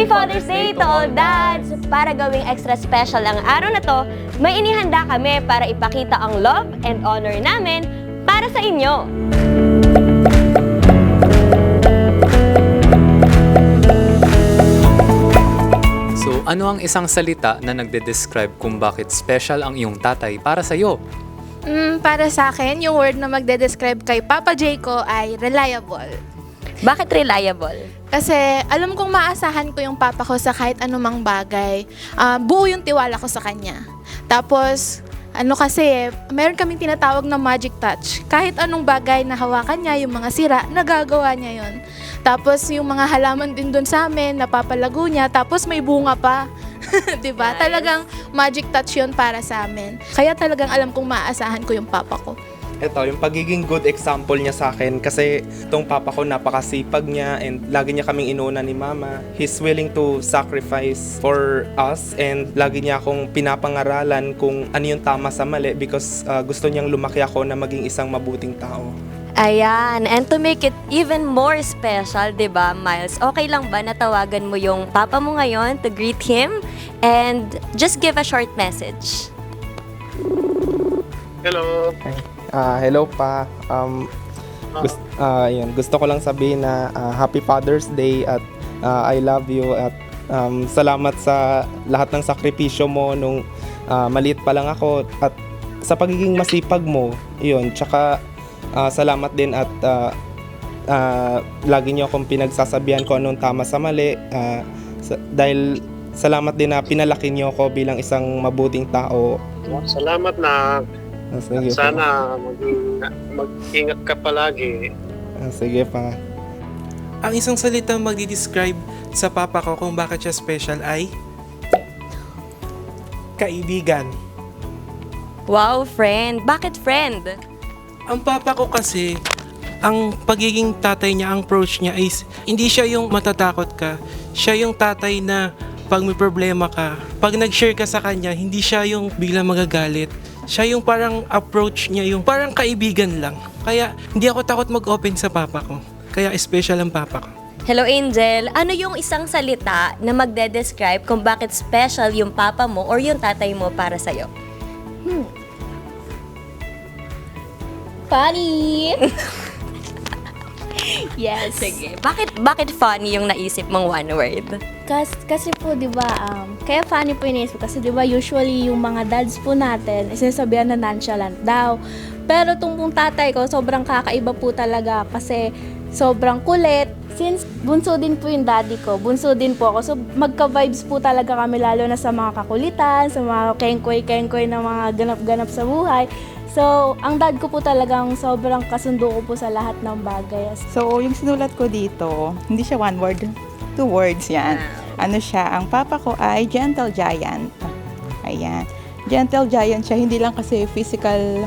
Happy Father's Day to all dads! Para gawing extra special ang araw na to, may inihanda kami para ipakita ang love and honor namin para sa inyo. So, ano ang isang salita na nagde-describe kung bakit special ang iyong tatay para sa iyo? Mm, para sa akin, yung word na magde-describe kay Papa J ko ay reliable. Bakit reliable? Kasi alam kong maasahan ko yung papa ko sa kahit anumang bagay. Ah, buo yung tiwala ko sa kanya. Tapos, ano kasi, meron kaming tinatawag na magic touch. Kahit anong bagay na hawakan niya, yung mga sira, nagagawa niya yon. Tapos, yung mga halaman din doon sa amin, napapalago niya. Tapos, may bunga pa. 'Di ba? Nice. Talagang magic touch yon para sa amin. Kaya talagang alam kong maaasahan ko yung papa ko. Ito, yung pagiging good example niya sa akin kasi itong papa ko napakasipag niya and lagi niya kaming inuna ni mama. He's willing to sacrifice for us and lagi niya akong pinapangaralan kung ano yung tama sa mali because uh, gusto niyang lumaki ako na maging isang mabuting tao. Ayan, and to make it even more special, 'di ba, Miles? Okay lang ba natawagan mo yung papa mo ngayon to greet him and just give a short message? Hello. Ah, hello pa. Um, gusto, yun, gusto ko lang sabihin na ah, Happy Father's Day at ah, I love you at um, salamat sa lahat ng sakripisyo mo nung ah, maliit pa lang ako at sa pagiging masipag mo, yun. Tsaka ah, salamat din at ah, ah, lagi niyo akong pinagsasabihan ko anong tama sa mali ah, sa- dahil salamat din na pinalaki niyo ako bilang isang mabuting tao. Salamat na. Ah, sige, pa. Sana maging, mag-ingat ka palagi. Ah, sige pa. Ang isang salita magdi-describe sa papa ko kung bakit siya special ay kaibigan. Wow, friend. Bakit friend? Ang papa ko kasi, ang pagiging tatay niya, ang approach niya is, hindi siya yung matatakot ka. Siya yung tatay na pag may problema ka, pag nag-share ka sa kanya, hindi siya yung bigla magagalit. Siya yung parang approach niya, yung parang kaibigan lang. Kaya hindi ako takot mag-open sa papa ko. Kaya special ang papa ko. Hello, Angel. Ano yung isang salita na magde-describe kung bakit special yung papa mo or yung tatay mo para sa'yo? Funny! yes. Sige. Bakit, bakit funny yung naisip mong one word? Kas, kasi po, di ba, um, kaya funny po inisip ko. Kasi di ba, usually yung mga dads po natin, sinasabihan na nonchalant daw. Pero itong pong tatay ko, sobrang kakaiba po talaga kasi sobrang kulit. Since bunso din po yung daddy ko, bunso din po ako. So magka-vibes po talaga kami lalo na sa mga kakulitan, sa mga kengkoy-kengkoy na mga ganap-ganap sa buhay. So, ang dad ko po talagang sobrang kasundo ko po sa lahat ng bagay. So, yung sinulat ko dito, hindi siya one word, two words yan. Ano siya, ang papa ko ay gentle giant. Ayan. Gentle giant siya, hindi lang kasi physical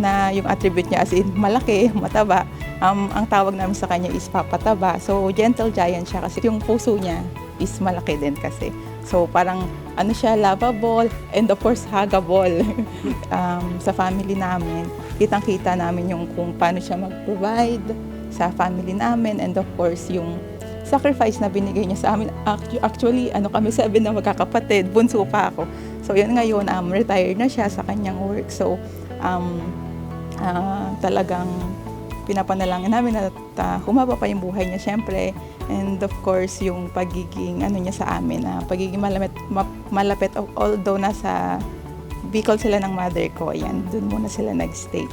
na yung attribute niya as in malaki, mataba. Um, ang tawag namin sa kanya is papataba. So, gentle giant siya kasi yung puso niya is malaki din kasi. So, parang ano siya, lovable and of course, huggable um, sa family namin. Kitang-kita namin yung kung paano siya mag-provide sa family namin and of course, yung sacrifice na binigay niya sa amin. Actu- Actually, ano kami sabi na magkakapatid, bunso pa ako. So, yun ngayon, um, retired na siya sa kanyang work. So, um, ah, talagang pinapanalangin namin at ah, humaba pa yung buhay niya syempre. And of course, yung pagiging ano niya sa amin, na pagiging malapit, ma- malapit al- although nasa Bicol sila ng mother ko, ayan, dun muna sila nagstay.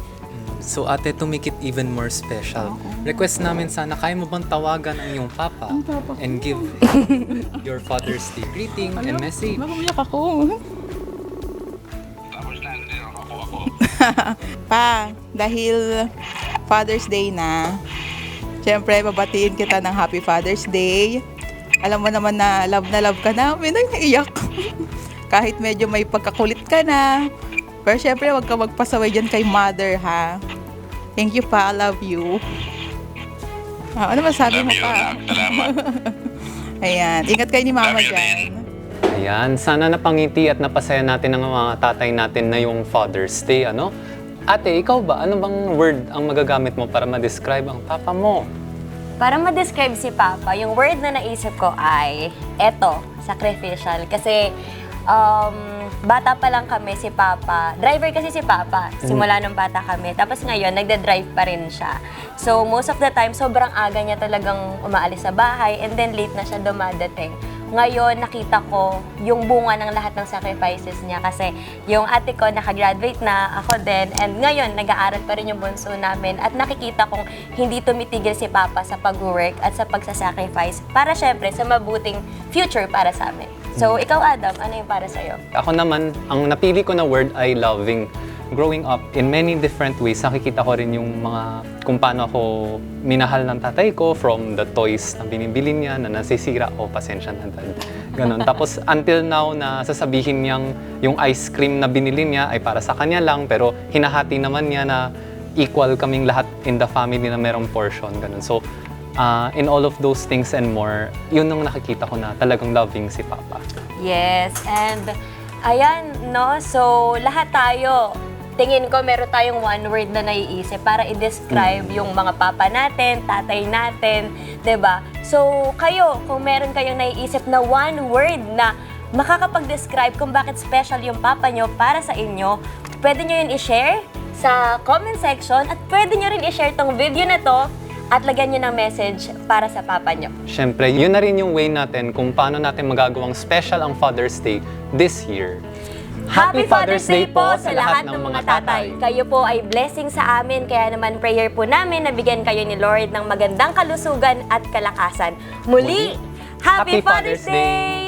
So ate, to make it even more special, request namin sana, kaya mo bang tawagan ang iyong papa Ang papa and give your Father's Day greeting and message? Makumiyak ako. pa, dahil Father's Day na, syempre, babatiin kita ng Happy Father's Day. Alam mo naman na love na love ka namin, ay naiyak. Kahit medyo may pagkakulit ka na. Pero syempre, wag ka magpasaway dyan kay mother, ha? Thank you pa, I love you. Ah, ano masabi mo pa? Ayan, ingat kayo ni mama dyan. Ayan, sana napangiti at napasaya natin ang mga tatay natin na yung Father's Day, ano? Ate, ikaw ba? Ano bang word ang magagamit mo para ma-describe ang papa mo? Para ma-describe si Papa, yung word na naisip ko ay eto, sacrificial. Kasi um, bata pa lang kami si Papa. Driver kasi si Papa, simula nung bata kami. Tapos ngayon, nagda-drive pa rin siya. So most of the time, sobrang aga niya talagang umaalis sa bahay and then late na siya dumadating. Ngayon, nakita ko yung bunga ng lahat ng sacrifices niya kasi yung ate ko nakagraduate na, ako din, and ngayon, nag-aaral pa rin yung bunso namin at nakikita kong hindi tumitigil si Papa sa pag-work at sa pagsasacrifice para syempre sa mabuting future para sa amin. So, ikaw Adam, ano yung para sa'yo? Ako naman, ang napili ko na word ay loving. Growing up in many different ways, nakikita ko rin yung mga kung paano ako minahal ng tatay ko from the toys na binibili niya na nasisira o pasensya na dad. Ganon. Tapos until now na sasabihin niyang yung ice cream na binili niya ay para sa kanya lang pero hinahati naman niya na equal kaming lahat in the family na merong portion. Ganon. So, ah, in all of those things and more, yun ang nakikita ko na talagang loving si Papa. Yes, and ayan, no? So, lahat tayo, tingin ko meron tayong one word na naiisip para i-describe yung mga papa natin, tatay natin, 'di ba? So, kayo, kung meron kayong naiisip na one word na makakapag-describe kung bakit special yung papa nyo para sa inyo, pwede nyo yun i-share sa comment section at pwede nyo rin i-share tong video na to at lagyan nyo ng message para sa papa nyo. Siyempre, yun na rin yung way natin kung paano natin magagawang special ang Father's Day this year. Happy Father's Day po sa lahat ng mga tatay. Kayo po ay blessing sa amin, kaya naman prayer po namin na bigyan kayo ni Lord ng magandang kalusugan at kalakasan. Muli, Happy, Happy Father's Father's Day!